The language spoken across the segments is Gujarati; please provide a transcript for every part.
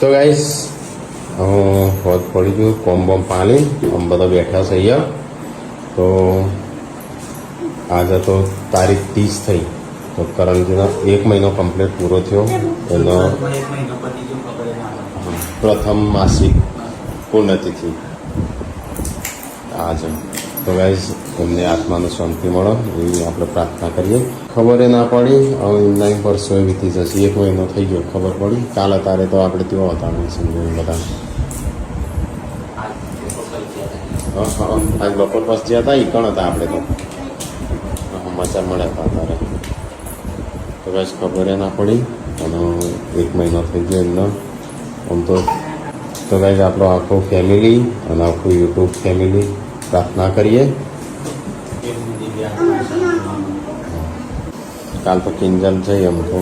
તો ગાઈસ હું હોત પડી ગયું કોમ બોમ પાણી. આમ બધા બેઠા છે તો આજે તો તારીખ ત્રીસ થઈ. તો કરંજીનો એક મહિનો કમ્પ્લીટ પૂરો થયો. એનો. પ્રથમ માસિક પૂર્ણતિથી આજે. તો ગાઈઝ એમને આત્માને શાંતિ મળે એવી આપણે પ્રાર્થના કરીએ. ખબર ના પડી, હવે એમના વર્ષો વીતી જશે. એક મહિનો થઈ ગયો ખબર પડી. કાલે તારે તો આપણે ત્યાં હતા નહીં સમજો બધા. આજ બપોર પાસ જ્યાં હતા એ કણ હતા આપણે તો? સમાચાર મળ્યા હતા તારે. તો બસ ખબર એ ના પડી. અને એક મહિનો થઈ ગયો એમનો. આમ તો તો ગાઈઝ આપણો આખો ફેમિલી અને આખું યુટ્યુબ ફેમિલી પ્રાર્થના કરીએ. કાલ તો કિંજલ છે એમ તો.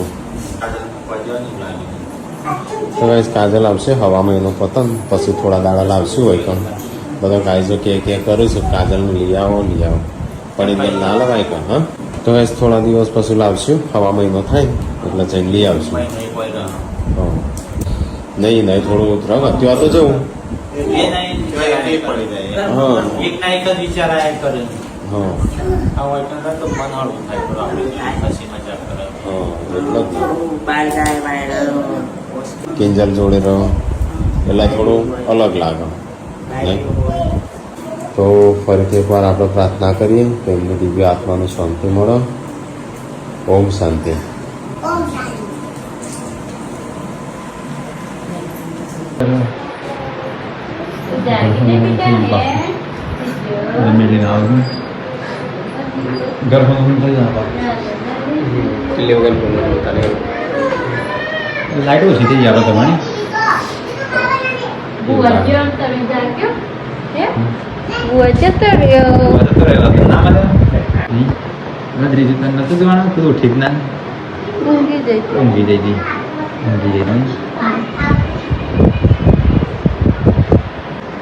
તો ગાઈઝ કાજલ આવશે હવા મહિનો પતન પછી થોડા દાડા લાવશું હોય પણ બધા ગાઈઝો કે કે કરું છું કાજલનું લઈ આવો લઈ આવો પણ એ ના લવાય કે હા તો ગાઈઝ થોડા દિવસ પછી લાવશું હવા મહિનો થાય એટલે જઈને લઈ આવશું. નહીં નહીં થોડું ઉતરાવ અત્યારે તો જવું. હા. એક ના એક જ વિચાર આયા કરે. હા. આ તો ના તો મન હળવું થાય થોડું આપણે હસી મજાક કરે. હા એટલે કિંજલ જોડે રહો. એટલે થોડું અલગ લાગે. તો ફરીથી એકવાર આપણે પ્રાર્થના કરીએ કે એમની દિવ્ય આત્માનું શાંતિ મળે. ઓમ શાંતિ. મેળીને આવું. ગર્ભમાં થઈ જાય લાઈટ ઓછી થઈ જાય તમારી. ભુવન તમે જાગ્યો હે? ભુવન જતો રહ્યો નદરી જતા જવાનું ઠીક ના? ઊંઘી જઈશ ઊંઘી જઈ હતી ઊંઘી જઈ નહીં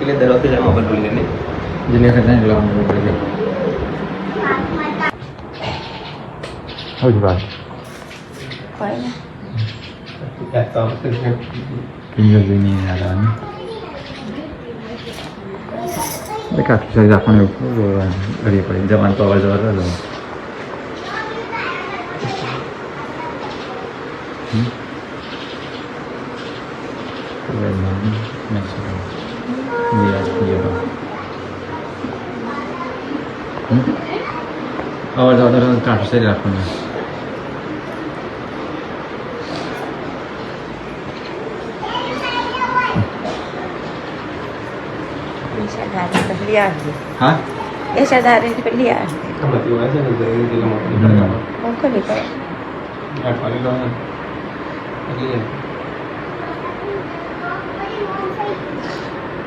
એટલે દર વખતે જ મોબાઈલ ભૂલી લે જેને કરતા એટલે ઊંઘ પડી ગયો હજી વાત પિંજર જોઈને યાદ આવવાની એક આખી સાઈડ આપણને ઘડી પડી હા. મોકલી કરે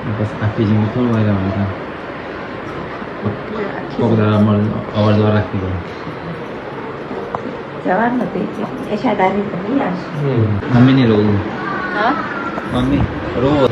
બસ આખી જિંદગી થોડું વાર રહેવાનું કોક દાડા મળ જવર રાખી જવાનું નથી એ સદારે પહેલી આવશે મમ્મીને રોવું. હા? મમ્મી રોવો.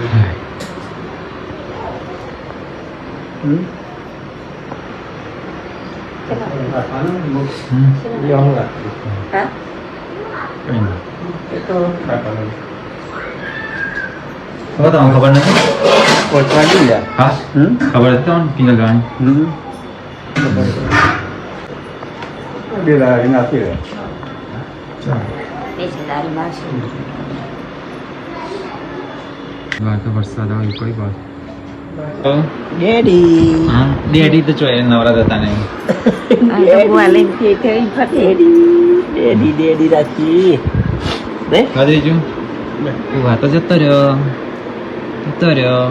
કઈ વરસાદ આવે પડી બાદ ડેડી. હા ડેડી તો ચોય નવરા હતા ને ડેડી ડેડી. રાખી. કાદરી જો તું વાતો જતો રહ્યો. જતો રહ્યો.